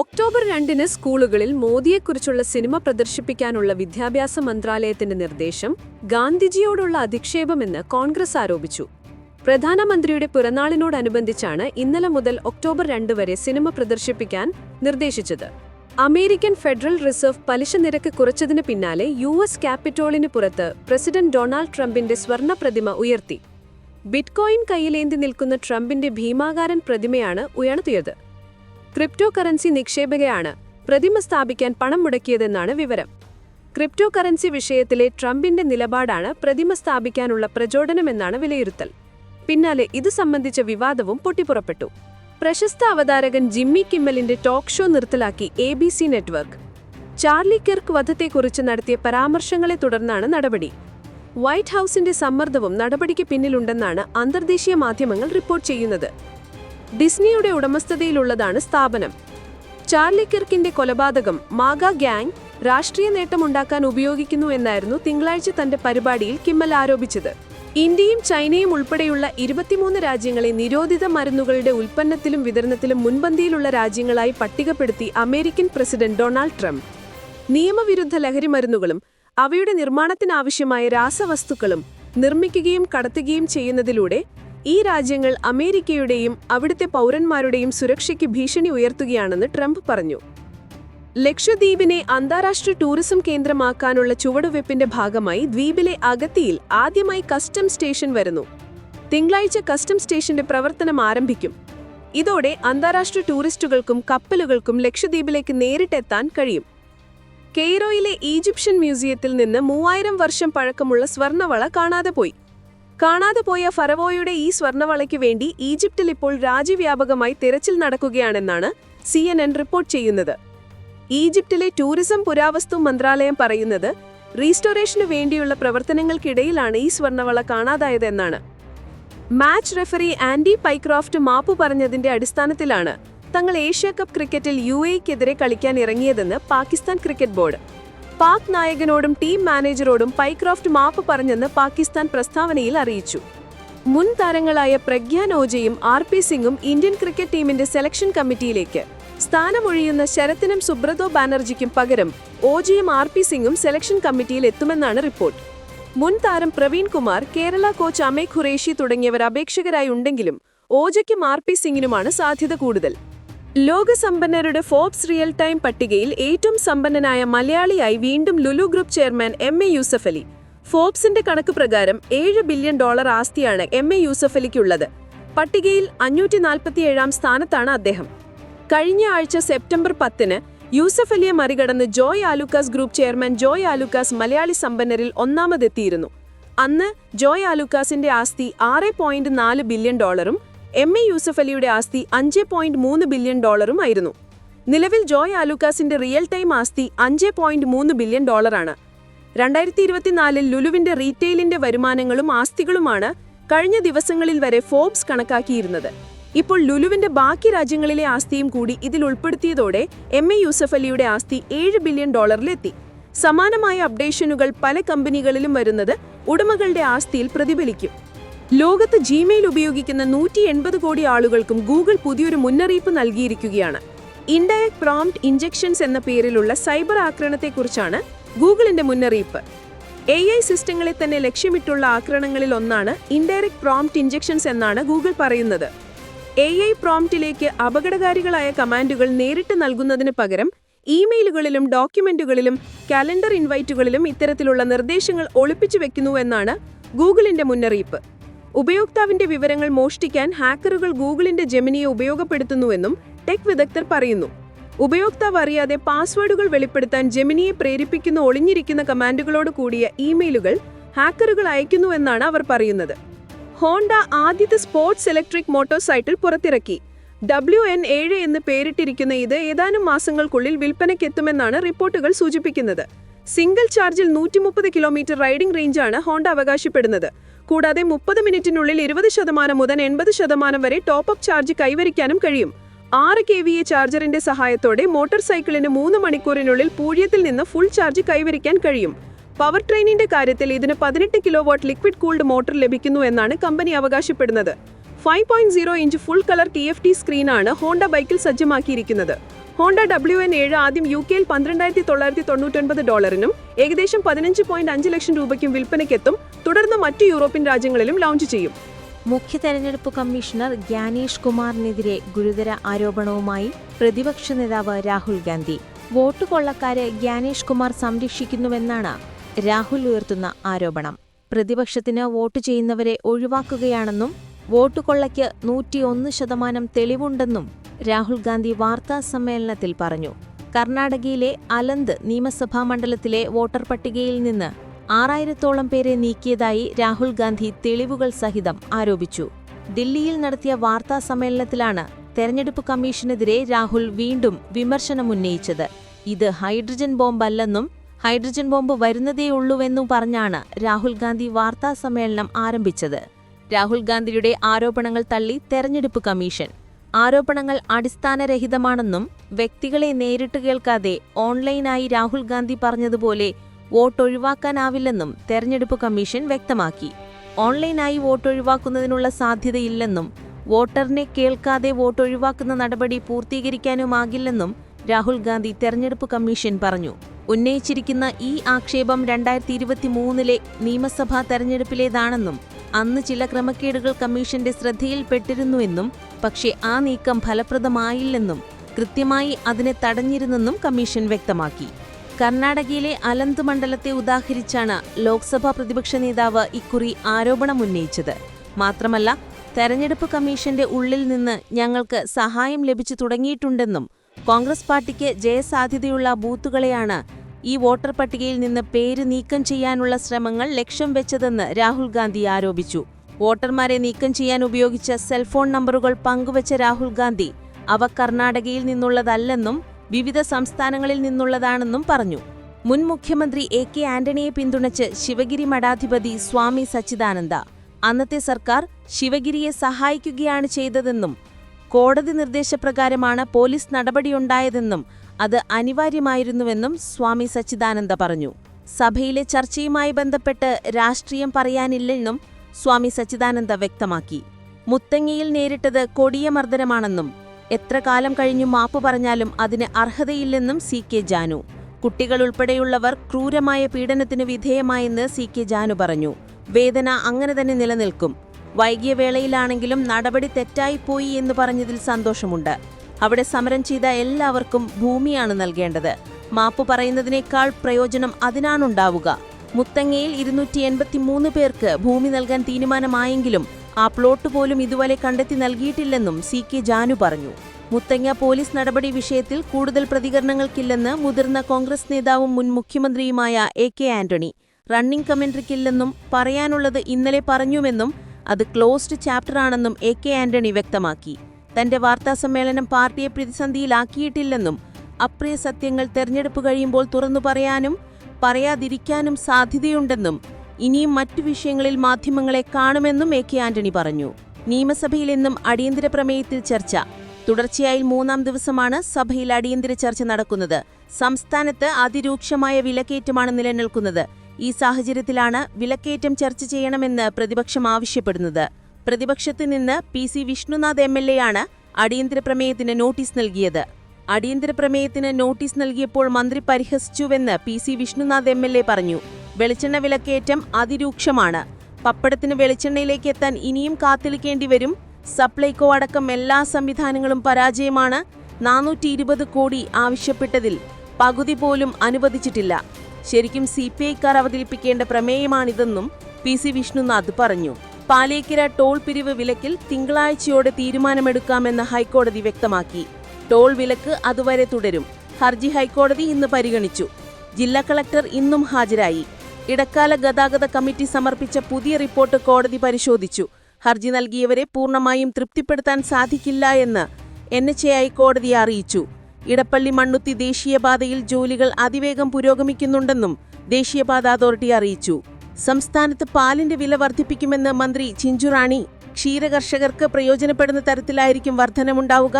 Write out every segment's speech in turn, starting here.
October രണ്ടിന് സ്കൂളുകളിൽ മോദിയെക്കുറിച്ചുള്ള cinema പ്രദർശിപ്പിക്കാനുള്ള വിദ്യാഭ്യാസ മന്ത്രാലയത്തിന്റെ നിർദ്ദേശം ഗാന്ധിജിയോടുള്ള അധിക്ഷേപമെന്ന് കോൺഗ്രസ് ആരോപിച്ചു. പ്രധാനമന്ത്രിയുടെ പിറന്നാളിനോടനുബന്ധിച്ചാണ് ഇന്നലെ മുതൽ ഒക്ടോബർ രണ്ട് വരെ സിനിമ പ്രദർശിപ്പിക്കാൻ നിർദ്ദേശിച്ചത്. അമേരിക്കൻ ഫെഡറൽ റിസർവ് പലിശ നിരക്ക് കുറച്ചതിന് പിന്നാലെ യു എസ് ക്യാപിറ്റോളിന് പുറത്ത് പ്രസിഡന്റ് ഡൊണാൾഡ് ട്രംപിന്റെ സ്വർണ പ്രതിമ ഉയർത്തി. ബിറ്റ്കോയിൻ കയ്യിലേന്തി നിൽക്കുന്ന ട്രംപിന്റെ ഭീമാകാരൻ പ്രതിമയാണ് ഉയർത്തിയത്. ക്രിപ്റ്റോ കറൻസി നിക്ഷേപകയാണ് പ്രതിമ സ്ഥാപിക്കാൻ പണം മുടക്കിയതെന്നാണ് വിവരം. ക്രിപ്റ്റോ കറൻസി വിഷയത്തിലെ ട്രംപിന്റെ നിലപാടാണ് പ്രതിമ സ്ഥാപിക്കാനുള്ള പ്രചോദനമെന്നാണ് വിലയിരുത്തൽ. പിന്നാലെ ഇത് സംബന്ധിച്ച വിവാദവും പൊട്ടിപ്പുറപ്പെട്ടു. പ്രശസ്ത അവതാരകൻ ജിമ്മി കിമ്മലിന്റെ ടോക്ക് ഷോ നിർത്തലാക്കി A B C network. Charlie Kirk വധത്തെക്കുറിച്ച് നടത്തിയ പരാമർശങ്ങളെ തുടർന്നാണ് നടപടി. വൈറ്റ് ഹൌസിന്റെ സമ്മർദ്ദവും നടപടിക്ക് പിന്നിലുണ്ടെന്നാണ് അന്തർദേശീയ മാധ്യമങ്ങൾ റിപ്പോർട്ട് ചെയ്യുന്നത്. ഡിസ്നിയുടെ ഉടമസ്ഥതയിലുള്ളതാണ് സ്ഥാപനം. ചാർലി കിർക്കിന്റെ കൊലപാതകം മാഗ ഗ്യാങ് രാഷ്ട്രീയ നേട്ടമുണ്ടാക്കാൻ ഉപയോഗിക്കുന്നു എന്നായിരുന്നു തിങ്കളാഴ്ച തന്റെ പരിപാടിയിൽ കിമ്മൽ ആരോപിച്ചത്. ഇന്ത്യയും ചൈനയും ഉൾപ്പെടെയുള്ള ഇരുപത്തിമൂന്ന് രാജ്യങ്ങളെ നിരോധിത മരുന്നുകളുടെ ഉൽപ്പന്നത്തിലും വിതരണത്തിലും മുൻപന്തിയിലുള്ള രാജ്യങ്ങളായി പട്ടികപ്പെടുത്തി അമേരിക്കൻ പ്രസിഡന്റ് ഡൊണാൾഡ് ട്രംപ്. നിയമവിരുദ്ധ ലഹരി മരുന്നുകളും അവയുടെ നിർമ്മാണത്തിനാവശ്യമായ രാസവസ്തുക്കളും നിർമ്മിക്കുകയും കടത്തുകയും ചെയ്യുന്നതിലൂടെ ഈ രാജ്യങ്ങൾ അമേരിക്കയുടെയും അവിടുത്തെ പൗരന്മാരുടെയും സുരക്ഷയ്ക്ക് ഭീഷണി ഉയർത്തുകയാണെന്ന് ട്രംപ് പറഞ്ഞു. ലക്ഷദ്വീപിനെ അന്താരാഷ്ട്ര ടൂറിസം കേന്ദ്രമാക്കാനുള്ള ചുവടുവെപ്പിന്റെ ഭാഗമായി ദ്വീപിലെ അഗത്തിയിൽ ആദ്യമായി കസ്റ്റം സ്റ്റേഷൻ വരുന്നു. തിങ്കളാഴ്ച കസ്റ്റം സ്റ്റേഷന്റെ പ്രവർത്തനം ആരംഭിക്കും. ഇതോടെ അന്താരാഷ്ട്ര ടൂറിസ്റ്റുകൾക്കും കപ്പലുകൾക്കും ലക്ഷദ്വീപിലേക്ക് നേരിട്ടെത്താൻ കഴിയും. കെയ്റോയിലെ ഈജിപ്ഷ്യൻ മ്യൂസിയത്തിൽ നിന്ന് മൂവായിരം വർഷം പഴക്കമുള്ള സ്വർണവള കാണാതെ പോയി. കാണാതെ പോയ ഫറവോയുടെ ഈ സ്വർണവളയ്ക്കു വേണ്ടി ഈജിപ്തിൽ ഇപ്പോൾ രാജ്യവ്യാപകമായി തിരച്ചിൽ നടക്കുകയാണെന്നാണ് സി എൻ എൻ റിപ്പോർട്ട് ചെയ്യുന്നത്. ഈജിപ്തിലെ ടൂറിസം പുരാവസ്തു മന്ത്രാലയം പറയുന്നത് റീസ്റ്റോറേഷനു വേണ്ടിയുള്ള പ്രവർത്തനങ്ങൾക്കിടയിലാണ് ഈ സ്വർണവള കാണാതായതെന്നാണ്. മാച്ച് റെഫറി ആൻഡി പൈക്രോഫ്റ്റ് മാപ്പു പറഞ്ഞതിന്റെ അടിസ്ഥാനത്തിലാണ് തങ്ങൾ ഏഷ്യ കപ്പ് ക്രിക്കറ്റിൽ യു എക്കെതിരെ കളിക്കാൻ ഇറങ്ങിയതെന്ന് പാകിസ്ഥാൻ ക്രിക്കറ്റ് ബോർഡ്. പാക് നായകനോടും ടീം മാനേജറോടും പൈക്രോഫ്റ്റ് മാപ്പ് പറഞ്ഞെന്ന് പാകിസ്ഥാൻ പ്രസ്താവനയിൽ അറിയിച്ചു. മുൻ താരങ്ങളായ പ്രഗ്യാൻ ഓജയും ആർ പി സിംഗും ഇന്ത്യൻ ക്രിക്കറ്റ് ടീമിന്റെ സെലക്ഷൻ കമ്മിറ്റിയിലേക്ക്. സ്ഥാനമൊഴിയുന്ന ശരത്തിനും സുബ്രതോ ബാനർജിക്കും പകരം ഓജയും ആർ പി സിംഗും സെലക്ഷൻ കമ്മിറ്റിയിൽ എത്തുമെന്നാണ് റിപ്പോർട്ട്. മുൻ താരം പ്രവീൺ കുമാർ കേരള കോച്ച് അമേ ഖുറേഷി തുടങ്ങിയവർ അപേക്ഷകരായി ഉണ്ടെങ്കിലും ഓജയ്ക്കും ആർ പി സിംഗിനുമാണ് സാധ്യത കൂടുതൽ. ലോകസമ്പന്നരുടെ ഫോബ്സ് റിയൽ ടൈം പട്ടികയിൽ ഏറ്റവും സമ്പന്നനായ മലയാളിയായി വീണ്ടും Lulu group chairman M A Yusuff Ali. ഫോബ്സിന്റെ കണക്ക് പ്രകാരം ഏഴ് ബില്യൺ ഡോളർ ആസ്തിയാണ് എം എ യൂസഫ് അലിക്കുള്ളത്. പട്ടികയിൽ അഞ്ഞൂറ്റി നാൽപ്പത്തിയേഴാം സ്ഥാനത്താണ് അദ്ദേഹം. കഴിഞ്ഞ ആഴ്ച സെപ്റ്റംബർ പത്തിന് യൂസഫ് അലിയെ മറികടന്ന് ജോയ് ആലുക്കാസ് ഗ്രൂപ്പ് ചെയർമാൻ ജോയ് ആലുക്കാസ് മലയാളി സമ്പന്നരിൽ ഒന്നാമതെത്തിയിരുന്നു. അന്ന് ജോയ് ആലുക്കാസിന്റെ ആസ്തി ആറ് പോയിന്റ് നാല് ബില്യൺ ഡോളറും എം എ യൂസഫ് അലിയുടെ ആസ്തി അഞ്ച് പോയിന്റ് മൂന്ന് ബില്യൺ ഡോളറും ആയിരുന്നു. നിലവിൽ ജോയ് ആലൂക്കാസിന്റെ റിയൽ ടൈം ആസ്തി അഞ്ച് പോയിന്റ് മൂന്ന് ബില്യൺ ഡോളറാണ് രണ്ടായിരത്തി ഇരുപത്തിനാലിൽ ലുലുവിന്റെ റീറ്റെയിലിന്റെ വരുമാനങ്ങളും ആസ്തികളുമാണ് കഴിഞ്ഞ ദിവസങ്ങളിൽ വരെ ഫോബ്സ് കണക്കാക്കിയിരുന്നത്. ഇപ്പോൾ ലുലുവിന്റെ ബാക്കി രാജ്യങ്ങളിലെ ആസ്തിയും കൂടി ഇതിൽ ഉൾപ്പെടുത്തിയതോടെ എം എ യൂസഫ് അലിയുടെ ആസ്തി ഏഴ് ബില്യൺ ഡോളറിലെത്തി സമാനമായ അപ്ഡേഷനുകൾ പല കമ്പനികളിലും വരുന്നത് ഉടമകളുടെ ആസ്തിയിൽ പ്രതിഫലിക്കും. ലോകത്ത് ജിമെയിൽ ഉപയോഗിക്കുന്ന നൂറ്റി എൺപത് കോടി ആളുകൾക്കും ഗൂഗിൾ പുതിയൊരു മുന്നറിയിപ്പ് നൽകിയിരിക്കുകയാണ്. ഇൻഡയറക്ട് പ്രോംപ്റ്റ് ഇഞ്ചക്ഷൻസ് എന്ന പേരിലുള്ള സൈബർ ആക്രമണത്തെക്കുറിച്ചാണ് ഗൂഗിളിന്റെ മുന്നറിയിപ്പ്. എ ഐ സിസ്റ്റങ്ങളെ തന്നെ ലക്ഷ്യമിട്ടുള്ള ആക്രമണങ്ങളിൽ ഒന്നാണ് ഇൻഡയറക്ട് പ്രോംപ്റ്റ് ഇഞ്ചക്ഷൻസ് എന്നാണ് ഗൂഗിൾ പറയുന്നത്. എ ഐ പ്രോംപ്റ്റിലേക്ക് അപകടകാരികളായ കമാൻഡുകൾ നേരിട്ട് നൽകുന്നതിന് പകരം ഇമെയിലുകളിലും ഡോക്യുമെന്റുകളിലും കാലണ്ടർ ഇൻവൈറ്റുകളിലും ഇത്തരത്തിലുള്ള നിർദ്ദേശങ്ങൾ ഒളിപ്പിച്ചു വെക്കുന്നുവെന്നാണ് ഗൂഗിളിന്റെ മുന്നറിയിപ്പ്. ഉപയോക്താവിന്റെ വിവരങ്ങൾ മോഷ്ടിക്കാൻ ഹാക്കറുകൾ ഗൂഗിളിന്റെ ജെമിനിയെ ഉപയോഗപ്പെടുത്തുന്നുവെന്നും ടെക് വിദഗ്ധർ പറയുന്നു. ഉപയോക്താവ് അറിയാതെ പാസ്വേഡുകൾ വെളിപ്പെടുത്താൻ ജെമിനിയെ പ്രേരിപ്പിക്കുന്ന ഒളിഞ്ഞിരിക്കുന്ന കമാൻഡുകളോട് കൂടിയ ഇമെയിലുകൾ ഹാക്കറുകൾ അയക്കുന്നുവെന്നാണ് അവർ പറയുന്നത്. ഹോണ്ട ആദ്യത്തെ സ്പോർട്സ് ഇലക്ട്രിക് മോട്ടോർസൈക്കിൾ പുറത്തിറക്കി. ഡബ്ല്യു എൻ ഏഴ് എന്ന് പേരിട്ടിരിക്കുന്ന ഇത് ഏതാനും മാസങ്ങൾക്കുള്ളിൽ വിൽപ്പനയ്ക്കെത്തുമെന്നാണ് റിപ്പോർട്ടുകൾ സൂചിപ്പിക്കുന്നത്. സിംഗിൾ ചാർജിൽ നൂറ്റി മുപ്പത് കിലോമീറ്റർ റൈഡിംഗ് റേഞ്ചാണ് ഹോണ്ട അവകാശപ്പെടുന്നത്. കൂടാതെ മുപ്പത് മിനിറ്റിനുള്ളിൽ ഇരുപത് ശതമാനം മുതൽ എൺപത് ശതമാനം വരെ ടോപ്പ് അപ്പ് ചാർജ് കൈവരിക്കാനും കഴിയും. ആറ് കെ വി എ ചാർജറിന്റെ സഹായത്തോടെ മോട്ടോർ സൈക്കിളിന് മൂന്ന് മണിക്കൂറിനുള്ളിൽ പൂജ്യത്തിൽ നിന്ന് ഫുൾ ചാർജ് കൈവരിക്കാൻ കഴിയും. പവർ ട്രെയിനിന്റെ കാര്യത്തിൽ ഇതിന് പതിനെട്ട് kilo watt liquid cooled motor ലഭിക്കുന്നു എന്നാണ് കമ്പനി അവകാശപ്പെടുന്നത്. Five point zero inch full colour T F T സ്ക്രീനാണ് Honda ബൈക്കിൽ സജ്ജമാക്കിയിരിക്കുന്നത്. ഹോണ്ട ഡബ്ല്യു എൻ ഏഴ് ആദ്യം യു കെയിൽ പന്ത്രണ്ടായിരത്തി തൊള്ളായിരത്തി തൊണ്ണൂറ്റൊൻപത് ഡോളറിനും ഏകദേശം പതിനഞ്ച് പോയിന്റ് അഞ്ച് ലക്ഷം രൂപയ്ക്കും വിൽപ്പനയ്ക്കെത്തും. തുടർന്ന് മറ്റു യൂറോപ്യൻ രാജ്യങ്ങളിലും ലോഞ്ച് ചെയ്യും. മുഖ്യ തെരഞ്ഞെടുപ്പ് കമ്മീഷണർ ഗ്യാനേഷ് കുമാറിനെതിരെ ഗുരുതര ആരോപണവുമായി പ്രതിപക്ഷ നേതാവ് രാഹുൽ ഗാന്ധി. വോട്ട് കൊള്ളക്കാരെ ഗ്യാനേഷ് കുമാർ സംരക്ഷിക്കുന്നുവെന്നാണ് രാഹുൽ ഉയർത്തുന്ന ആരോപണം. പ്രതിപക്ഷത്തിന് വോട്ട് ചെയ്യുന്നവരെ ഒഴിവാക്കുകയാണെന്നും വോട്ട് കൊള്ളയ്ക്ക് നൂറ്റിയൊന്ന് ശതമാനം തെളിവുണ്ടെന്നും രാഹുൽ ഗാന്ധി വാർത്താ സമ്മേളനത്തിൽ പറഞ്ഞു. കർണാടകയിലെ അലന്ത് നിയമസഭാ മണ്ഡലത്തിലെ വോട്ടർ പട്ടികയിൽ നിന്ന് ആറായിരത്തോളം പേരെ നീക്കിയതായി രാഹുൽ ഗാന്ധി തെളിവുകൾ സഹിതം ആരോപിച്ചു. ദില്ലിയിൽ നടത്തിയ വാർത്താ സമ്മേളനത്തിലാണ് തെരഞ്ഞെടുപ്പ് കമ്മീഷനെതിരെ രാഹുൽ വീണ്ടും വിമർശനമുന്നയിച്ചത്. ഇത് ഹൈഡ്രജൻ ബോംബല്ലെന്നും ഹൈഡ്രജൻ ബോംബ് വരുന്നതേയുള്ളൂവെന്നും പറഞ്ഞാണ് രാഹുൽ ഗാന്ധി വാർത്താ സമ്മേളനം ആരംഭിച്ചത്. രാഹുൽ ഗാന്ധിയുടെ ആരോപണങ്ങൾ തള്ളി തെരഞ്ഞെടുപ്പ് കമ്മീഷൻ. ആരോപണങ്ങൾ അടിസ്ഥാനരഹിതമാണെന്നും വ്യക്തികളെ നേരിട്ട് കേൾക്കാതെ ഓൺലൈനായി രാഹുൽ ഗാന്ധി പറഞ്ഞതുപോലെ വോട്ടൊഴിവാക്കാനാവില്ലെന്നും തെരഞ്ഞെടുപ്പ് കമ്മീഷൻ വ്യക്തമാക്കി. ഓൺലൈനായി വോട്ടൊഴിവാക്കുന്നതിനുള്ള സാധ്യതയില്ലെന്നും വോട്ടറിനെ കേൾക്കാതെ വോട്ടൊഴിവാക്കുന്ന നടപടി പൂർത്തീകരിക്കാനുമാകില്ലെന്നും രാഹുൽ ഗാന്ധി തെരഞ്ഞെടുപ്പ് കമ്മീഷൻ പറഞ്ഞു. ഉന്നയിച്ചിരിക്കുന്ന ഈ ആക്ഷേപം രണ്ടായിരത്തി ഇരുപത്തിമൂന്നിലെ നിയമസഭാ തെരഞ്ഞെടുപ്പിലേതാണെന്നും അന്ന് ചില ക്രമക്കേടുകൾ കമ്മീഷന്റെ ശ്രദ്ധയിൽപ്പെട്ടിരുന്നുവെന്നും പക്ഷേ ആ നീക്കം ഫലപ്രദമായില്ലെന്നും കൃത്യമായി അതിനെ തടഞ്ഞിരുന്നെന്നും കമ്മീഷൻ വ്യക്തമാക്കി. കർണാടകയിലെ അലന്ത് മണ്ഡലത്തെ ഉദാഹരിച്ചാണ് ലോക്സഭാ പ്രതിപക്ഷ നേതാവ് ഇക്കുറി ആരോപണം ഉന്നയിച്ചത് മാത്രമല്ല തെരഞ്ഞെടുപ്പ് കമ്മീഷന്റെ ഉള്ളിൽ നിന്ന് ഞങ്ങൾക്ക് സഹായം ലഭിച്ചു തുടങ്ങിയിട്ടുണ്ടെന്നും കോൺഗ്രസ് പാർട്ടിക്ക് ജയസാധ്യതയുള്ള ബൂത്തുകളെയാണ് ഈ വോട്ടർ പട്ടികയിൽ നിന്ന് പേര് നീക്കം ചെയ്യാനുള്ള ശ്രമങ്ങൾ ലക്ഷ്യം വെച്ചതെന്ന് രാഹുൽ ഗാന്ധി ആരോപിച്ചു. വോട്ടർമാരെ നീക്കം ചെയ്യാൻ ഉപയോഗിച്ച സെൽഫോൺ നമ്പറുകൾ പങ്കുവച്ച രാഹുൽ ഗാന്ധി അവ കർണാടകയിൽ നിന്നുള്ളതല്ലെന്നും വിവിധ സംസ്ഥാനങ്ങളിൽ നിന്നുള്ളതാണെന്നും പറഞ്ഞു. മുൻ മുഖ്യമന്ത്രി എ കെ ആന്റണിയെ പിന്തുണച്ച് ശിവഗിരി മഠാധിപതി സ്വാമി സച്ചിദാനന്ദ. അന്നത്തെ സർക്കാർ ശിവഗിരിയെ സഹായിക്കുകയാണ് ചെയ്തതെന്നും കോടതി നിർദ്ദേശപ്രകാരമാണ് പോലീസ് നടപടിയുണ്ടായതെന്നും അത് അനിവാര്യമായിരുന്നുവെന്നും സ്വാമി സച്ചിദാനന്ദ പറഞ്ഞു. സഭയിലെ ചർച്ചയുമായി ബന്ധപ്പെട്ട് രാഷ്ട്രീയം പറയാനില്ലെന്നും സ്വാമി സച്ചിദാനന്ദ വ്യക്തമാക്കി. മുത്തങ്ങയിൽ നേരിട്ടത് കൊടിയ മർദ്ദനമാണെന്നും എത്ര കാലം കഴിഞ്ഞു മാപ്പ് പറഞ്ഞാലും അതിന് അർഹതയില്ലെന്നും സി കെ ജാനു. കുട്ടികൾ ഉൾപ്പെടെയുള്ളവർ ക്രൂരമായ പീഡനത്തിന് വിധേയമായെന്ന് സി കെ ജാനു പറഞ്ഞു. വേദന അങ്ങനെ തന്നെ നിലനിൽക്കും. വൈകിയ വേളയിലാണെങ്കിലും നടപടി തെറ്റായിപ്പോയി എന്ന് പറഞ്ഞതിൽ സന്തോഷമുണ്ട്. അവിടെ സമരം ചെയ്ത എല്ലാവർക്കും ഭൂമിയാണ് നൽകേണ്ടത്. മാപ്പ് പറയുന്നതിനേക്കാൾ പ്രയോജനം അതിനാണുണ്ടാവുക. മുത്തങ്ങയിൽ ഇരുന്നൂറ്റി എൺപത്തി മൂന്ന് പേർക്ക് ഭൂമി നൽകാൻ തീരുമാനമായെങ്കിലും ആ പ്ലോട്ട് പോലും ഇതുവരെ കണ്ടെത്തി നൽകിയിട്ടില്ലെന്നും സി കെ ജാനു പറഞ്ഞു. മുത്തങ്ങ പോലീസ് നടപടി വിഷയത്തിൽ കൂടുതൽ പ്രതികരണങ്ങൾക്കില്ലെന്ന് മുതിർന്ന കോൺഗ്രസ് നേതാവും മുൻ മുഖ്യമന്ത്രിയുമായ എ കെ ആന്റണി. റണ്ണിംഗ് കമന്ററിക്കില്ലെന്നും പറയാനുള്ളത് ഇന്നലെ പറഞ്ഞുവെന്നും അത് ക്ലോസ്ഡ് ചാപ്റ്ററാണെന്നും എ കെ ആന്റണി വ്യക്തമാക്കി. തന്റെ വാർത്താസമ്മേളനം പാർട്ടിയെ പ്രതിസന്ധിയിലാക്കിയിട്ടില്ലെന്നും അപ്രിയ സത്യങ്ങൾ തെരഞ്ഞെടുപ്പ് കഴിയുമ്പോൾ തുറന്നു പറയാനും പറയാതിരിക്കാനും സാധ്യതയുണ്ടെന്നും ഇനിയും മറ്റു വിഷയങ്ങളിൽ മാധ്യമങ്ങളെ കാണുമെന്നും എ കെ ആന്റണി പറഞ്ഞു. നിയമസഭയിൽ ഇന്നും അടിയന്തര പ്രമേയത്തിൽ ചർച്ച. തുടർച്ചയായി മൂന്നാം ദിവസമാണ് സഭയിൽ അടിയന്തര ചർച്ച നടക്കുന്നത്. സംസ്ഥാനത്ത് അതിരൂക്ഷമായ വിലക്കയറ്റമാണ് നിലനിൽക്കുന്നത്. ഈ സാഹചര്യത്തിലാണ് വിലക്കയറ്റം ചർച്ച ചെയ്യണമെന്ന് പ്രതിപക്ഷം ആവശ്യപ്പെടുന്നത്. പ്രതിപക്ഷത്ത് നിന്ന് P C Vishnunath M L A ആണ് അടിയന്തര പ്രമേയത്തിന് നോട്ടീസ് നൽകിയത്. അടിയന്തര പ്രമേയത്തിന് നോട്ടീസ് നൽകിയപ്പോൾ മന്ത്രി പരിഹസിച്ചുവെന്ന് P C Vishnunath M L A പറഞ്ഞു. വെളിച്ചെണ്ണ വിലക്കയറ്റം അതിരൂക്ഷമാണ്. പപ്പടത്തിന് വെളിച്ചെണ്ണയിലേക്ക് എത്താൻ ഇനിയും കാത്തിരിക്കേണ്ടി വരും. സപ്ലൈകോ അടക്കം എല്ലാ സംവിധാനങ്ങളും പരാജയമാണ്. നാനൂറ്റി ഇരുപത് കോടി ആവശ്യപ്പെട്ടതിൽ പകുതി പോലും അനുവദിച്ചിട്ടില്ല. ശരിക്കും സി പി ഐക്കാർ അവതരിപ്പിക്കേണ്ട പ്രമേയമാണിതെന്നും പി സി വിഷ്ണുനാഥ് പറഞ്ഞു. പാലേക്കര ടോൾ പിരിവ് വിലക്കിൽ തിങ്കളാഴ്ചയോടെ തീരുമാനമെടുക്കാമെന്ന് ഹൈക്കോടതി വ്യക്തമാക്കി. ടോൾ വിലക്ക് അതുവരെ തുടരും. ഹർജി ഹൈക്കോടതി ഇന്ന് പരിഗണിച്ചു. ജില്ലാ കളക്ടർ ഇന്നും ഹാജരായി. ഇടക്കാല ഗതാഗത കമ്മിറ്റി സമർപ്പിച്ച പുതിയ റിപ്പോർട്ട് കോടതി പരിശോധിച്ചു. ഹർജി നൽകിയവരെ പൂർണമായും തൃപ്തിപ്പെടുത്താൻ സാധിക്കില്ല എന്ന് എൻ എച്ച് എ കോടതിയെ അറിയിച്ചു. ഇടപ്പള്ളി മണ്ണുത്തി ദേശീയപാതയിൽ ജോലികൾ അതിവേഗം പുരോഗമിക്കുന്നുണ്ടെന്നും ദേശീയപാത അതോറിറ്റി അറിയിച്ചു. സംസ്ഥാനത്ത് പാലിന്റെ വില വർദ്ധിപ്പിക്കുമെന്ന് മന്ത്രി ചിഞ്ചുറാണി ക്ഷീരകർഷകർക്ക് പ്രയോജനപ്പെടുന്ന തരത്തിലായിരിക്കും വർധനമുണ്ടാവുക.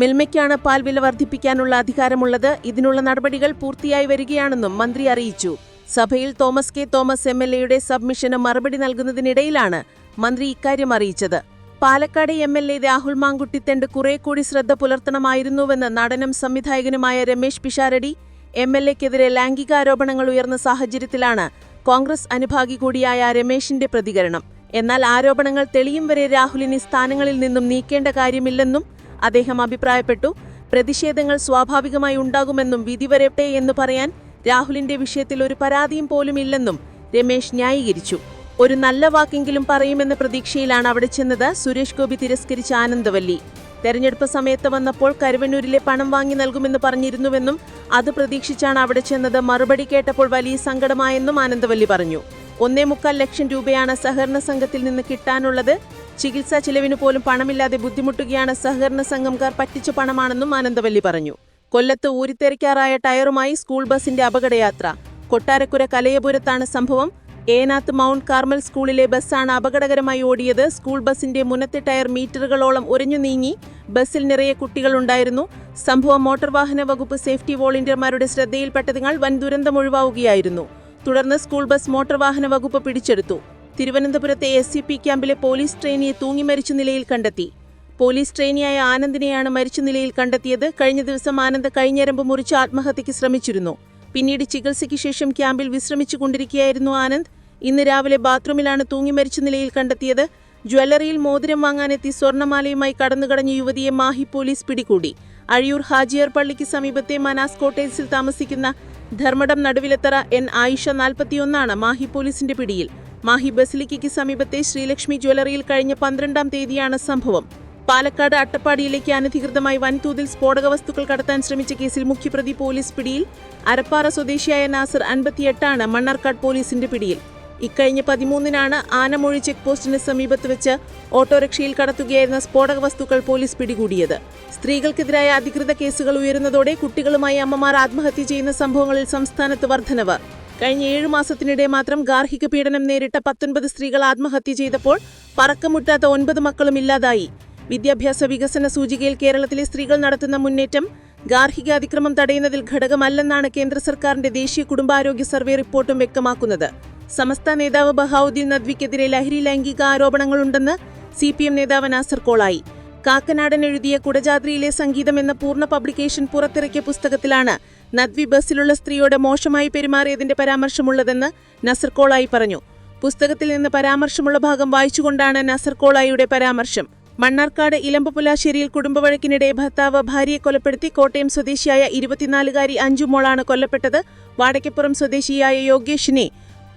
മിൽമയ്ക്കാണ് പാൽ വില വർദ്ധിപ്പിക്കാനുള്ള അധികാരമുള്ളത്. ഇതിനുള്ള നടപടികൾ പൂർത്തിയായി വരികയാണെന്നും മന്ത്രി അറിയിച്ചു. സഭയിൽ Thomas K. Thomas M L എയുടെ സബ്മിഷന് മറുപടി നൽകുന്നതിനിടയിലാണ് മന്ത്രി ഇക്കാര്യം അറിയിച്ചത്. Palakkad M L A Rahul മാങ്കുട്ടിത്തെണ്ട് കുറെ കൂടി ശ്രദ്ധ പുലർത്തണമായിരുന്നുവെന്ന് നടനും സംവിധായകനുമായ രമേശ് പിഷാരടി എം എൽ എക്കെതിരെ ലൈംഗികാരോപണങ്ങൾ ഉയർന്ന സാഹചര്യത്തിലാണ് കോൺഗ്രസ് അനുഭാഗി കൂടിയായ രമേശിന്റെ പ്രതികരണം. എന്നാൽ ആരോപണങ്ങൾ തെളിയും വരെ രാഹുലിനെ സ്ഥാനങ്ങളിൽ നിന്നും നീക്കേണ്ട കാര്യമില്ലെന്നും അദ്ദേഹം അഭിപ്രായപ്പെട്ടു. പ്രതിഷേധങ്ങൾ സ്വാഭാവികമായി ഉണ്ടാകുമെന്നും വിധി വരട്ടെ എന്ന് പറയാൻ രാഹുലിന്റെ വിഷയത്തിൽ ഒരു പരാതിയും പോലും ഇല്ലെന്നും രമേശ് ന്യായീകരിച്ചു. ഒരു നല്ല വാക്കെങ്കിലും പറയുമെന്ന പ്രതീക്ഷയിലാണ് അവിടെ ചെന്നത് സുരേഷ് ഗോപി തിരസ്കരിച്ച ആനന്ദവല്ലി. തെരഞ്ഞെടുപ്പ് സമയത്ത് വന്നപ്പോൾ കരുവന്നൂരിലെ പണം വാങ്ങി നൽകുമെന്ന് പറഞ്ഞിരുന്നുവെന്നും അത് പ്രതീക്ഷിച്ചാണ് അവിടെ ചെന്നത്. മറുപടി കേട്ടപ്പോൾ വലിയ സങ്കടമായെന്നും ആനന്ദവല്ലി പറഞ്ഞു. ഒന്നേ മുക്കാൽ ലക്ഷം രൂപയാണ് സഹകരണ സംഘത്തിൽ നിന്ന് കിട്ടാനുള്ളത്. ചികിത്സാ ചിലവിന് പോലും പണമില്ലാതെ ബുദ്ധിമുട്ടുകയാണ് സഹകരണ സംഘംകാർ പറ്റിച്ച പണമാണെന്നും ആനന്ദവല്ലി പറഞ്ഞു. കൊല്ലത്ത് ഊരിത്തെരക്കാറായ ടയറുമായി സ്കൂൾ ബസിന്റെ അപകടയാത്ര. കൊട്ടാരക്കുര കലയപുരത്താണ് സംഭവം. ഏനാത്ത് മൗണ്ട് കാർമൽ സ്കൂളിലെ ബസ്സാണ് അപകടകരമായി ഓടിയത്. സ്കൂൾ ബസിന്റെ മുന്നത്തെ ടയർ മീറ്ററുകളോളം ഉരഞ്ഞു നീങ്ങി ബസ്സിൽ നിറയെ കുട്ടികളുണ്ടായിരുന്നു സംഭവം മോട്ടോർ വാഹന വകുപ്പ് സേഫ്റ്റി വോളണ്ടിയർമാരുടെ ശ്രദ്ധയിൽപ്പെട്ടതിനാൽ വൻ ദുരന്തം ഒഴിവാവുകയായിരുന്നു. തുടർന്ന് സ്കൂൾ ബസ് മോട്ടോർ വാഹന വകുപ്പ് പിടിച്ചെടുത്തു. തിരുവനന്തപുരത്തെ എസ് സി പി ക്യാമ്പിലെ പോലീസ് ട്രെയിനിയെ തൂങ്ങി മരിച്ച നിലയിൽ കണ്ടെത്തി. പോലീസ് ട്രെയിനിയായ ആനന്ദിനെയാണ് മരിച്ച നിലയിൽ കണ്ടെത്തിയത്. കഴിഞ്ഞ ദിവസം ആനന്ദ് കൈഞ്ഞരമ്പ് മുറിച്ച് ആത്മഹത്യയ്ക്ക് ശ്രമിച്ചിരുന്നു. പിന്നീട് ചികിത്സയ്ക്ക് ശേഷം ക്യാമ്പിൽ വിശ്രമിച്ചുകൊണ്ടിരിക്കുകയായിരുന്നു ആനന്ദ്. ഇന്ന് രാവിലെ ബാത്റൂമിലാണ് തൂങ്ങി മരിച്ച നിലയിൽ കണ്ടെത്തിയത്. ജ്വല്ലറിയിൽ മോതിരം വാങ്ങാനെത്തി സ്വർണമാലയുമായി കടന്നുകടഞ്ഞ യുവതിയെ മാഹി പോലീസ് പിടികൂടി. അഴിയൂർ ഹാജിയർ പള്ളിക്ക് സമീപത്തെ മനാസ് കോട്ടേഴ്സിൽ താമസിക്കുന്ന ധർമ്മടം നടുവിലത്തറ എൻ ആയിഷ നാൽപ്പത്തിയൊന്നാണ് മാഹി പോലീസിന്റെ പിടിയിൽ. മാഹി ബസിലിക്കയ്ക്ക് സമീപത്തെ ശ്രീലക്ഷ്മി ജ്വല്ലറിയിൽ കഴിഞ്ഞ പന്ത്രണ്ടാം തീയതിയാണ് സംഭവം. പാലക്കാട് അട്ടപ്പാടിയിലേക്ക് അനധികൃതമായി വൻതോതിൽ സ്ഫോടക വസ്തുക്കൾ കടത്താൻ ശ്രമിച്ച കേസിൽ മുഖ്യപ്രതി പോലീസ് പിടിയിൽ. അരപ്പാറ സ്വദേശിയായ നാസർ അൻപത്തിയെട്ടാണ് മണ്ണാർക്കാട് പോലീസിന്റെ പിടിയിൽ. ഇക്കഴിഞ്ഞ പതിമൂന്നിനാണ് ആനമൊഴി ചെക്ക് പോസ്റ്റിന് സമീപത്ത് വെച്ച് ഓട്ടോറിക്ഷയിൽ കടത്തുകയായിരുന്ന സ്ഫോടക വസ്തുക്കൾ പോലീസ് പിടികൂടിയത്. സ്ത്രീകൾക്കെതിരായ അധികൃത കേസുകൾ ഉയരുന്നതോടെ കുട്ടികളുമായി അമ്മമാർ ആത്മഹത്യ ചെയ്യുന്ന സംഭവങ്ങളിൽ സംസ്ഥാനത്ത് വർധനവ്. കഴിഞ്ഞ ഏഴു മാസത്തിനിടെ മാത്രം ഗാർഹിക പീഡനം നേരിട്ട പത്തൊൻപത് സ്ത്രീകൾ ആത്മഹത്യ ചെയ്തപ്പോൾ പറക്കമുട്ടാത്ത ഒൻപത് മക്കളും ഇല്ലാതായി. വിദ്യാഭ്യാസ വികസന സൂചികയിൽ കേരളത്തിലെ സ്ത്രീകൾ നടത്തുന്ന മുന്നേറ്റം ഗാർഹിക അതിക്രമം തടയുന്നതിൽ ഘടകമല്ലെന്നാണ് കേന്ദ്ര സർക്കാരിന്റെ ദേശീയ കുടുംബാരോഗ്യ സർവേ റിപ്പോർട്ടും വ്യക്തമാക്കുന്നത്. സമസ്ത നേതാവ് ബഹാവുദ്ദീൻ നദ്വിക്കെതിരെ ലഹരി ലൈംഗിക ആരോപണങ്ങളുണ്ടെന്ന് സി പി എം നേതാവ് നാസർ കോളായി. കാക്കനാടൻ എഴുതിയ കുടജാദ്രിയിലെ സംഗീതം എന്ന പൂർണ പബ്ലിക്കേഷൻ പുറത്തിറക്കിയ പുസ്തകത്തിലാണ് നദ്വി ബസ്സിലുള്ള സ്ത്രീയോട് മോശമായി പെരുമാറിയതിന്റെ പരാമർശമുള്ളതെന്ന് നസർ കോളായി പറഞ്ഞു. പുസ്തകത്തിൽ നിന്ന് പരാമർശമുള്ള ഭാഗം വായിച്ചുകൊണ്ടാണ് നസർ കോളായിയുടെ പരാമർശം. മണ്ണാർക്കാട് ഇലമ്പുപുലാശ്ശേരിയിൽ കുടുംബവഴക്കിനിടെ ഭർത്താവ് ഭാര്യയെ കൊലപ്പെടുത്തി കോട്ടയം സ്വദേശിയായ ഇരുപത്തിനാലുകാരി അഞ്ചുമോളാണ് കൊല്ലപ്പെട്ടത്. വാടകപ്പുറം സ്വദേശിയായ യോഗേഷിനെ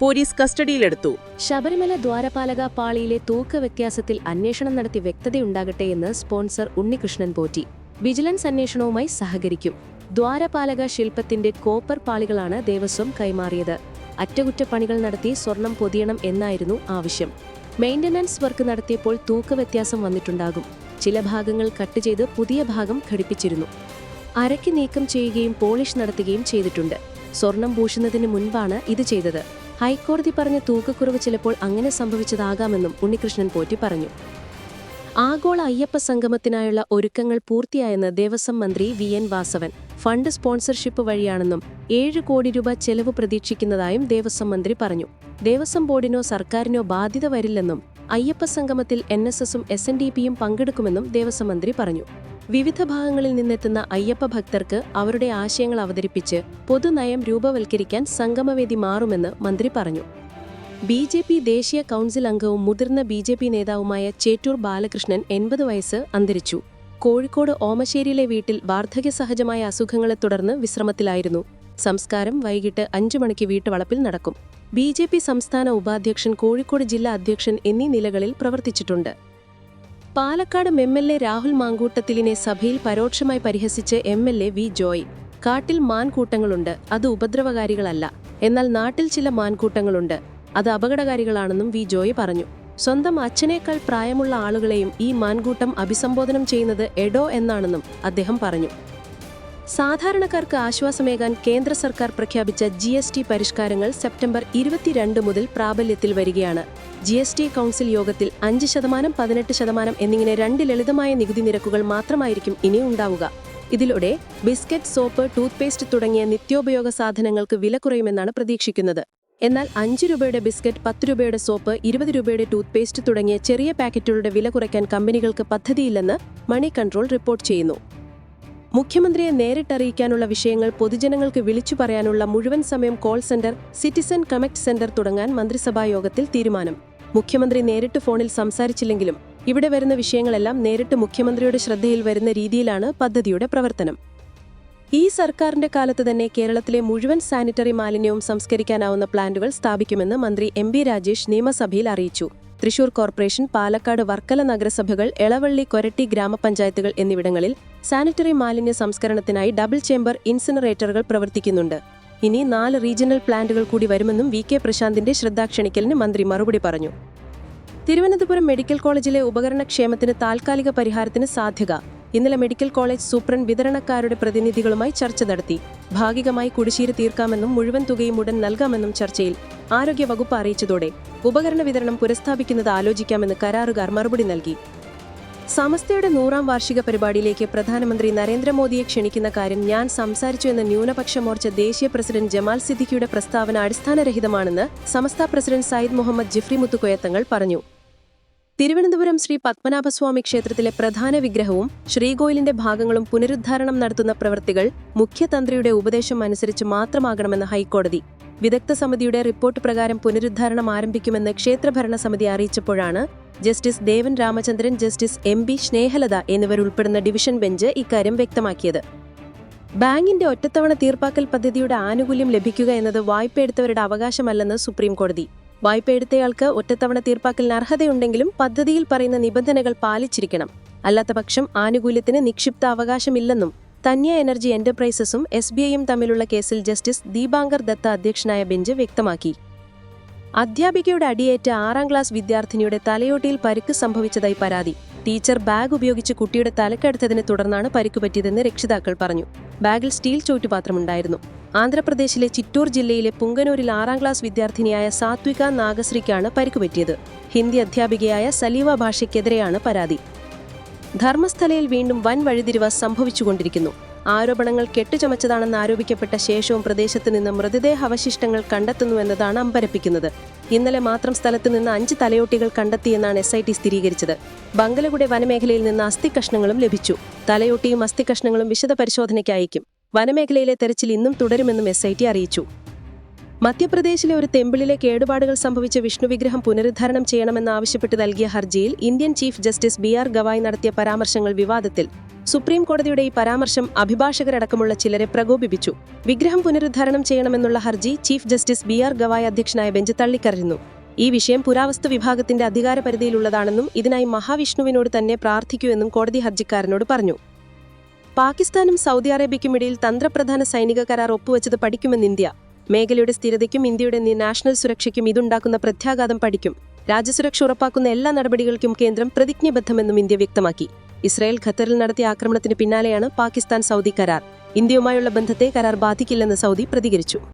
പോലീസ് കസ്റ്റഡിയിലെടുത്തു. ശബരിമല ദ്വാരപാലക പാളിയിലെ തൂക്ക വ്യത്യാസത്തിൽ അന്വേഷണം നടത്തി വ്യക്തതയുണ്ടാകട്ടെ എന്ന് സ്പോൺസർ ഉണ്ണികൃഷ്ണൻ പോറ്റി. വിജിലൻസ് അന്വേഷണവുമായി സഹകരിക്കും. ദ്വാരപാലക ശില്പത്തിന്റെ കോപ്പർ പാളികളാണ് ദേവസ്വം കൈമാറിയത്. അറ്റകുറ്റപ്പണികൾ നടത്തി സ്വർണം പൊതിയണം എന്നായിരുന്നു ആവശ്യം. മെയിന്റനൻസ് വർക്ക് നടത്തിയപ്പോൾ തൂക്ക വ്യത്യാസം വന്നിട്ടുണ്ടാകും. ചില ഭാഗങ്ങൾ കട്ട് ചെയ്ത് പുതിയ ഭാഗം ഘടിപ്പിച്ചിരുന്നു. അരയ്ക്ക് നീക്കം ചെയ്യുകയും പോളിഷ് നടത്തുകയും ചെയ്തിട്ടുണ്ട്. സ്വർണം പൂശുന്നതിന് മുൻപാണ് ഇത് ചെയ്തത്. ഹൈക്കോടതി പറഞ്ഞ തൂക്കക്കുറവ് ചിലപ്പോൾ അങ്ങനെ സംഭവിച്ചതാകാമെന്നും ഉണ്ണികൃഷ്ണൻ പോറ്റി പറഞ്ഞു. ആഗോള അയ്യപ്പ സംഗമത്തിനായുള്ള ഒരുക്കങ്ങൾ പൂർത്തിയായെന്ന് ദേവസ്വം മന്ത്രി V N Vasavan. Fund sponsorship വഴിയാണെന്നും ഏഴ് കോടി രൂപ ചെലവ് പ്രതീക്ഷിക്കുന്നതായും ദേവസ്വം മന്ത്രി പറഞ്ഞു. ദേവസ്വം ബോർഡിനോ സർക്കാരിനോ ബാധ്യത വരില്ലെന്നും അയ്യപ്പ സംഗമത്തിൽ എൻ എസ് എസും എസ് എൻ ഡി പിയും പങ്കെടുക്കുമെന്നും ദേവസ്വം മന്ത്രി പറഞ്ഞു. വിവിധ ഭാഗങ്ങളിൽ നിന്നെത്തുന്ന അയ്യപ്പ ഭക്തർക്ക് അവരുടെ ആശയങ്ങൾ അവതരിപ്പിച്ച് പൊതുനയം രൂപവൽക്കരിക്കാൻ സംഗമവേദി മാറുമെന്ന് മന്ത്രി പറഞ്ഞു. ബി ജെ പി ദേശീയ കൗൺസിൽ അംഗവും മുതിർന്ന ബി ജെ പി നേതാവുമായ ചേറ്റൂർ ബാലകൃഷ്ണൻ എൺപത് വയസ്സ് അന്തരിച്ചു. കോഴിക്കോട് ഓമശ്ശേരിയിലെ വീട്ടിൽ വാർദ്ധക്യസഹജമായ അസുഖങ്ങളെ തുടർന്ന് വിശ്രമത്തിലായിരുന്നു. സംസ്കാരം വൈകിട്ട് അഞ്ചു മണിക്ക് വീട്ടുവളപ്പിൽ നടക്കും. ബി ജെ പി സംസ്ഥാന ഉപാധ്യക്ഷൻ കോഴിക്കോട് ജില്ലാ അധ്യക്ഷൻ എന്നീ നിലകളിൽ പ്രവർത്തിച്ചിട്ടുണ്ട്. Palakkad M L A Rahul മാങ്കൂട്ടത്തിലിനെ സഭയിൽ പരോക്ഷമായി പരിഹസിച്ച് M L A V Joy കാട്ടിൽ മാൻകൂട്ടങ്ങളുണ്ട് അത് ഉപദ്രവകാരികളല്ല. എന്നാൽ നാട്ടിൽ ചില മാൻകൂട്ടങ്ങളുണ്ട്. അത് അപകടകാരികളാണെന്നും വി ജോയ് പറഞ്ഞു. സ്വന്തം അച്ഛനേക്കാൾ പ്രായമുള്ള ആളുകളെയും ഈ മാൻകൂട്ടം അഭിസംബോധനം ചെയ്യുന്നത് എഡോ എന്നാണെന്നും അദ്ദേഹം പറഞ്ഞു. സാധാരണക്കാർക്ക് ആശ്വാസമേകാൻ കേന്ദ്ര സർക്കാർ പ്രഖ്യാപിച്ച ജി എസ് ടി പരിഷ്കാരങ്ങൾ സെപ്റ്റംബർ ഇരുപത്തിരണ്ട് മുതൽ പ്രാബല്യത്തിൽ വരികയാണ്. ജി എസ് ടി കൗൺസിൽ യോഗത്തിൽ അഞ്ച് ശതമാനം പതിനെട്ട് ശതമാനം എന്നിങ്ങനെ രണ്ട് ലളിതമായ നികുതി നിരക്കുകൾ മാത്രമായിരിക്കും ഇനി ഉണ്ടാവുക. ഇതിലൂടെ ബിസ്ക്കറ്റ് സോപ്പ് ടൂത്ത്പേസ്റ്റ് തുടങ്ങിയ നിത്യോപയോഗ സാധനങ്ങൾക്ക് വില കുറയുമെന്നാണ് പ്രതീക്ഷിക്കുന്നത്. എന്നാൽ അഞ്ച് രൂപയുടെ ബിസ്ക്കറ്റ് പത്ത് രൂപയുടെ സോപ്പ് ഇരുപത് രൂപയുടെ ടൂത്ത് പേസ്റ്റ് തുടങ്ങിയ ചെറിയ പാക്കറ്റുകളുടെ വില കുറയ്ക്കാൻ കമ്പനികൾക്ക് പദ്ധതിയില്ലെന്ന് മണി കൺട്രോൾ റിപ്പോർട്ട് ചെയ്യുന്നു. മുഖ്യമന്ത്രിയെ നേരിട്ടറിയിക്കാനുള്ള വിഷയങ്ങൾ പൊതുജനങ്ങൾക്ക് വിളിച്ചു പറയാനുള്ള മുഴുവൻ സമയം call centre citizen connect centre തുടങ്ങാൻ മന്ത്രിസഭാ യോഗത്തിൽ തീരുമാനം. മുഖ്യമന്ത്രി നേരിട്ട് ഫോണിൽ സംസാരിച്ചില്ലെങ്കിലും ഇവിടെ വരുന്ന വിഷയങ്ങളെല്ലാം നേരിട്ട് മുഖ്യമന്ത്രിയുടെ ശ്രദ്ധയിൽ വരുന്ന രീതിയിലാണ് പദ്ധതിയുടെ പ്രവർത്തനം. ഈ സർക്കാരിന്റെ കാലത്ത് തന്നെ കേരളത്തിലെ മുഴുവൻ സാനിറ്ററി മാലിന്യവും സംസ്കരിക്കാനാവുന്ന പ്ലാന്റുകൾ സ്ഥാപിക്കുമെന്ന് മന്ത്രി എം ബി രാജേഷ് നിയമസഭയിൽ അറിയിച്ചു. തൃശൂർ കോർപ്പറേഷൻ പാലക്കാട് വർക്കല നഗരസഭകൾ എളവള്ളി കൊരട്ടി ഗ്രാമപഞ്ചായത്തുകൾ എന്നിവിടങ്ങളിൽ സാനിറ്ററി മാലിന്യ സംസ്കരണത്തിനായി ഡബിൾ ചേംബർ ഇൻസിനറേറ്ററുകൾ പ്രവർത്തിക്കുന്നുണ്ട്. ഇനി നാല് റീജിയണൽ പ്ലാന്റുകൾ കൂടി വരുമെന്നും വി കെ പ്രശാന്തിന്റെ ശ്രദ്ധാക്ഷണിക്കലിന് മന്ത്രി മറുപടി പറഞ്ഞു. തിരുവനന്തപുരം മെഡിക്കൽ കോളേജിലെ ഉപകരണക്ഷേമത്തിന് താൽക്കാലിക പരിഹാരത്തിന് സാധ്യത. ഇന്നലെ മെഡിക്കൽ കോളേജ് സൂപ്രണ്ട് വിതരണക്കാരുടെ പ്രതിനിധികളുമായി ചർച്ച നടത്തി. ഭാഗികമായി കുടിശ്ശീര തീർക്കാമെന്നും മുഴുവൻ തുകയും ഉടൻ നൽകാമെന്നും ചർച്ചയിൽ ആരോഗ്യവകുപ്പ് അറിയിച്ചതോടെ ഉപകരണ വിതരണം പുനഃസ്ഥാപിക്കുന്നത് ആലോചിക്കാമെന്ന് കരാറുകാർ മറുപടി നൽകി. സമസ്തയുടെ നൂറാം വാർഷിക പരിപാടിയിലേക്ക് പ്രധാനമന്ത്രി നരേന്ദ്രമോദിയെ ക്ഷണിക്കുന്ന കാര്യം ഞാൻ സംസാരിച്ചു എന്ന ന്യൂനപക്ഷ മോർച്ച ദേശീയ പ്രസിഡന്റ് ജമാൽ സിദ്ദിഖിയുടെ പ്രസ്താവന അടിസ്ഥാനരഹിതമാണെന്ന് സമസ്ത പ്രസിഡന്റ് സയ്യിദ് മുഹമ്മദ് ജിഫ്രി മുത്തുക്കോയത്തങ്ങൾ പറഞ്ഞു. തിരുവനന്തപുരം ശ്രീ പത്മനാഭസ്വാമി ക്ഷേത്രത്തിലെ പ്രധാന വിഗ്രഹവും ശ്രീകോയിലിന്റെ ഭാഗങ്ങളും പുനരുദ്ധാരണം നടത്തുന്ന പ്രവൃത്തികൾ മുഖ്യതന്ത്രിയുടെ ഉപദേശം അനുസരിച്ച് മാത്രമാകണമെന്ന് ഹൈക്കോടതി. വിദഗ്ധ സമിതിയുടെ റിപ്പോർട്ട് പ്രകാരം പുനരുദ്ധാരണം ആരംഭിക്കുമെന്ന് ക്ഷേത്രഭരണ സമിതി അറിയിച്ചപ്പോഴാണ് justice Devan Ramachandran justice M B Snehalatha എന്നിവരുൾപ്പെടുന്ന division bench ഇക്കാര്യം വ്യക്തമാക്കിയത്. ബാങ്കിന്റെ ഒറ്റത്തവണ തീർപ്പാക്കൽ പദ്ധതിയുടെ ആനുകൂല്യം ലഭിക്കുക എന്നത് വായ്പയെടുത്തവരുടെ അവകാശമല്ലെന്ന് സുപ്രീം കോടതി വായ്പയെടുത്തയാൾക്ക് ഒറ്റത്തവണ തീർപ്പാക്കലിന് അർഹതയുണ്ടെങ്കിലും പദ്ധതിയിൽ പറയുന്ന നിബന്ധനകൾ പാലിച്ചിരിക്കണം. അല്ലാത്തപക്ഷം ആനുകൂല്യത്തിന് നിക്ഷിപ്ത അവകാശമില്ലെന്നും തന്യ എനർജി എന്റർപ്രൈസസും എസ് ബി ഐയും തമ്മിലുള്ള കേസിൽ ജസ്റ്റിസ് ദീപാങ്കർ ദത്ത അധ്യക്ഷനായ ബെഞ്ച് വ്യക്തമാക്കി. അധ്യാപികയുടെ അടിയേറ്റ ആറാം ക്ലാസ് വിദ്യാർത്ഥിനിയുടെ തലയോട്ടിയിൽ പരിക്ക് സംഭവിച്ചതായി പരാതി. ടീച്ചർ ബാഗ് ഉപയോഗിച്ച് കുട്ടിയുടെ തലക്കെടുത്തതിനെ തുടർന്നാണ് പരിക്ക് പറ്റിയതെന്ന് രക്ഷിതാക്കൾ പറഞ്ഞു. ബാഗിൽ സ്റ്റീൽ ചോറ്റുപാത്രമുണ്ടായിരുന്നു. ആന്ധ്രാപ്രദേശിലെ ചിറ്റൂർ ജില്ലയിലെ പുങ്കനൂരിൽ ആറാം ക്ലാസ് വിദ്യാർത്ഥിനിയായ സാത്വിക നാഗശ്രീക്കാണ് പരിക്കുപറ്റിയത്. ഹിന്ദി അധ്യാപികയായ സലീവ ഭാഷയ്ക്കെതിരെയാണ് പരാതി. ധർമ്മസ്ഥലയിൽ വീണ്ടും വൻ വഴിതിരിവ് സംഭവിച്ചുകൊണ്ടിരിക്കുന്നു. ആരോപണങ്ങൾ കെട്ടുചമച്ചതാണെന്ന് ആരോപിക്കപ്പെട്ട ശേഷവും പ്രദേശത്ത് നിന്ന് മൃതദേഹ അവശിഷ്ടങ്ങൾ കണ്ടെത്തുന്നുവെന്നതാണ് അമ്പരപ്പിക്കുന്നത്. ഇന്നലെ മാത്രം സ്ഥലത്ത് നിന്ന് അഞ്ച് തലയോട്ടികൾ കണ്ടെത്തിയെന്നാണ് എസ് ഐ ടി സ്ഥിരീകരിച്ചത്. ബംഗലഗുഡെ വനമേഖലയിൽ നിന്ന് അസ്ഥികഷ്ണങ്ങളും ലഭിച്ചു. തലയോട്ടിയും അസ്ഥികഷ്ണങ്ങളും വിശദ പരിശോധനയ്ക്ക് വനമേഖലയിലെ തെരച്ചിൽ ഇന്നും തുടരുമെന്നും എസ് ഐ ടി അറിയിച്ചു. മധ്യപ്രദേശിലെ ഒരു തെമ്പിളിലെ കേടുപാടുകൾ സംഭവിച്ച വിഷ്ണു വിഗ്രഹം പുനരുദ്ധാരണം ചെയ്യണമെന്നാവശ്യപ്പെട്ട് നൽകിയ ഹർജിയിൽ Indian chief justice B R Gavai നടത്തിയ പരാമർശങ്ങൾ വിവാദത്തിൽ സുപ്രീം കോടതിയുടെ ഈ പരാമർശം അഭിഭാഷകരടക്കമുള്ള ചിലരെ പ്രകോപിപ്പിച്ചു. വിഗ്രഹം പുനരുദ്ധാരണം ചെയ്യണമെന്നുള്ള ഹർജി chief justice B R Gavai അധ്യക്ഷനായ ബെഞ്ച് തള്ളിക്കറിഞ്ഞു ഈ വിഷയം പുരാവസ്തു വിഭാഗത്തിന്റെ അധികാരപരിധിയിലുള്ളതാണെന്നും ഇതിനായി മഹാവിഷ്ണുവിനോട് തന്നെ പ്രാർത്ഥിക്കൂ എന്നും കോടതി ഹർജിക്കാരനോട് പറഞ്ഞു. പാകിസ്ഥാനും സൗദി അറേബ്യയ്ക്കുമിടയിൽ തന്ത്രപ്രധാന സൈനിക കരാർ ഒപ്പുവെച്ചത് പഠിക്കുമെന്ന് ഇന്ത്യ. മേഖലയുടെ സ്ഥിരതയ്ക്കും ഇന്ത്യയുടെ നാഷണൽ സുരക്ഷയ്ക്കും ഇതുണ്ടാക്കുന്ന പ്രത്യാഘാതം പഠിക്കും. രാജ്യസുരക്ഷ ഉറപ്പാക്കുന്ന എല്ലാ നടപടികൾക്കും കേന്ദ്രം പ്രതിജ്ഞബദ്ധമെന്നും ഇന്ത്യ വ്യക്തമാക്കി. ഇസ്രായേൽ ഖത്തറിൽ നടത്തിയ ആക്രമണത്തിന് പിന്നാലെയാണ് പാകിസ്ഥാൻ സൗദി കരാർ. ഇന്ത്യയുമായുള്ള ബന്ധത്തെ കരാർ ബാധിക്കില്ലെന്ന് സൗദി പ്രതികരിച്ചു.